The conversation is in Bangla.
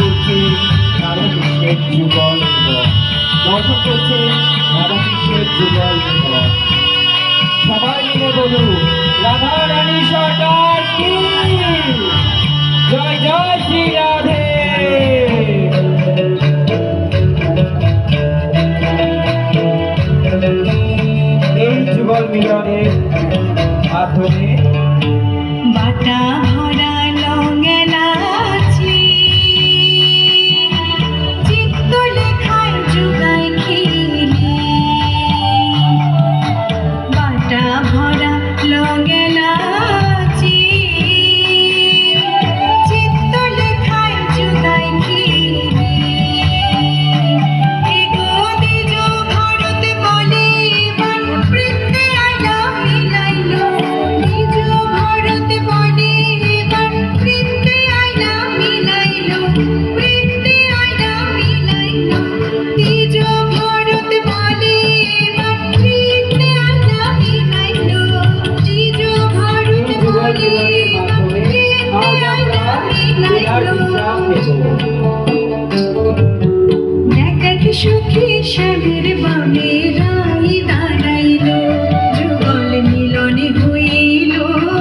করছে রাধাকৃষ্ণের যুগল মিলন দর্শন করছে রাধাকৃষ্ণের যুগল মিলন সবাই মিলে বলুন, রাধা রানী সরকার কি? জয় জয় শ্রী রাধে। যুগল বাটা ভরা লঙ্গেলাছি চিত্ত লেখায় যুগায় খেলি এগো 나오자 나이트